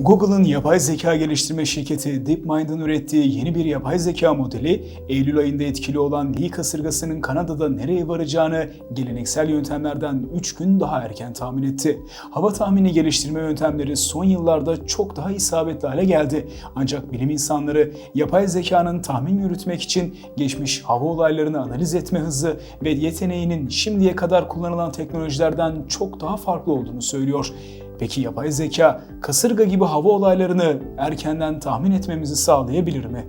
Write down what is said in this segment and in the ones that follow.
Google'ın yapay zeka geliştirme şirketi DeepMind'ın ürettiği yeni bir yapay zeka modeli, Eylül ayında etkili olan Lee kasırgasının Kanada'da nereye varacağını geleneksel yöntemlerden 3 gün daha erken tahmin etti. Hava tahmini geliştirme yöntemleri son yıllarda çok daha isabetli hale geldi. Ancak bilim insanları yapay zekanın tahmin yürütmek için geçmiş hava olaylarını analiz etme hızı ve yeteneğinin şimdiye kadar kullanılan teknolojilerden çok daha farklı olduğunu söylüyor. Peki yapay zeka kasırga gibi hava olaylarını erkenden tahmin etmemizi sağlayabilir mi?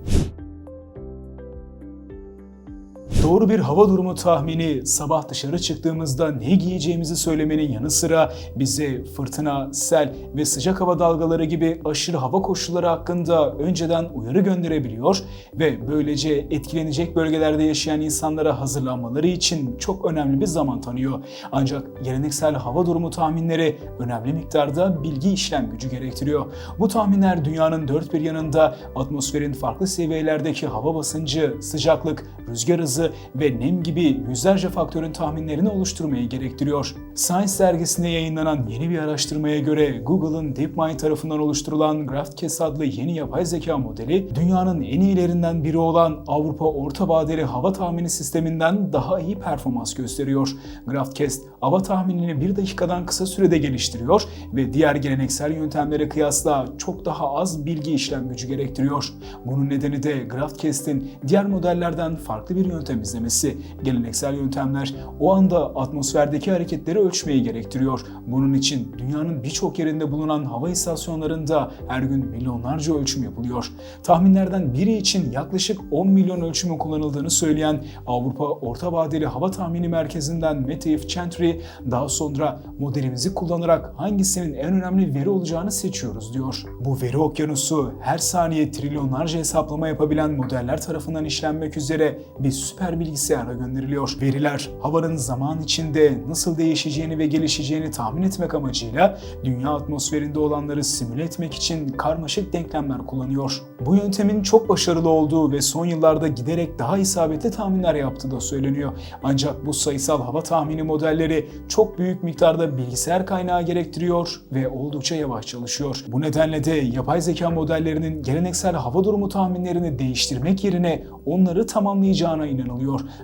Doğru bir hava durumu tahmini sabah dışarı çıktığımızda ne giyeceğimizi söylemenin yanı sıra bize fırtına, sel ve sıcak hava dalgaları gibi aşırı hava koşulları hakkında önceden uyarı gönderebiliyor ve böylece etkilenecek bölgelerde yaşayan insanlara hazırlanmaları için çok önemli bir zaman tanıyor. Ancak geleneksel hava durumu tahminleri önemli miktarda bilgi işlem gücü gerektiriyor. Bu tahminler dünyanın dört bir yanında atmosferin farklı seviyelerdeki hava basıncı, sıcaklık, rüzgar hızı ve nem gibi yüzlerce faktörün tahminlerini oluşturmayı gerektiriyor. Science dergisinde yayınlanan yeni bir araştırmaya göre Google'ın DeepMind tarafından oluşturulan GraphCast adlı yeni yapay zeka modeli dünyanın en iyilerinden biri olan Avrupa Orta Vadeli Hava Tahmini Sisteminden daha iyi performans gösteriyor. GraphCast hava tahminini bir dakikadan kısa sürede geliştiriyor ve diğer geleneksel yöntemlere kıyasla çok daha az bilgi işlem gücü gerektiriyor. Bunun nedeni de GraphCast'in diğer modellerden farklı bir yöntem izlemesi. Geleneksel yöntemler o anda atmosferdeki hareketleri ölçmeyi gerektiriyor. Bunun için dünyanın birçok yerinde bulunan hava istasyonlarında her gün milyonlarca ölçüm yapılıyor. Tahminlerden biri için yaklaşık 10 milyon ölçümün kullanıldığını söyleyen Avrupa Orta Vadeli Hava Tahmini Merkezi'nden Matthew Chantry daha sonra modelimizi kullanarak hangisinin en önemli veri olacağını seçiyoruz diyor. Bu veri okyanusu her saniye trilyonlarca hesaplama yapabilen modeller tarafından işlenmek üzere bir süper bilgisayara gönderiliyor. Veriler havanın zaman içinde nasıl değişeceğini ve gelişeceğini tahmin etmek amacıyla dünya atmosferinde olanları simüle etmek için karmaşık denklemler kullanıyor. Bu yöntemin çok başarılı olduğu ve son yıllarda giderek daha isabetli tahminler yaptığı da söyleniyor. Ancak bu sayısal hava tahmini modelleri çok büyük miktarda bilgisayar kaynağı gerektiriyor ve oldukça yavaş çalışıyor. Bu nedenle de yapay zeka modellerinin geleneksel hava durumu tahminlerini değiştirmek yerine onları tamamlayacağına inanılıyor.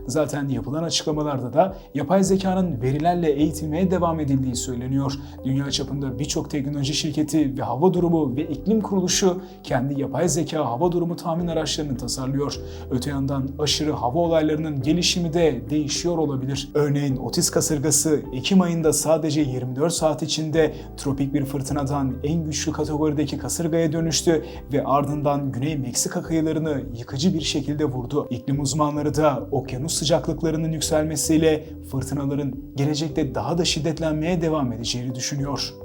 Zaten yapılan açıklamalarda da yapay zekanın verilerle eğitilmeye devam edildiği söyleniyor. Dünya çapında birçok teknoloji şirketi ve hava durumu ve iklim kuruluşu kendi yapay zeka hava durumu tahmin araçlarını tasarlıyor. Öte yandan aşırı hava olaylarının gelişimi de değişiyor olabilir. Örneğin Otis kasırgası Ekim ayında sadece 24 saat içinde tropik bir fırtınadan en güçlü kategorideki kasırgaya dönüştü ve ardından Güney Meksika kıyılarını yıkıcı bir şekilde vurdu. İklim uzmanları okyanus sıcaklıklarının yükselmesiyle fırtınaların gelecekte daha da şiddetlenmeye devam edeceğini düşünüyor.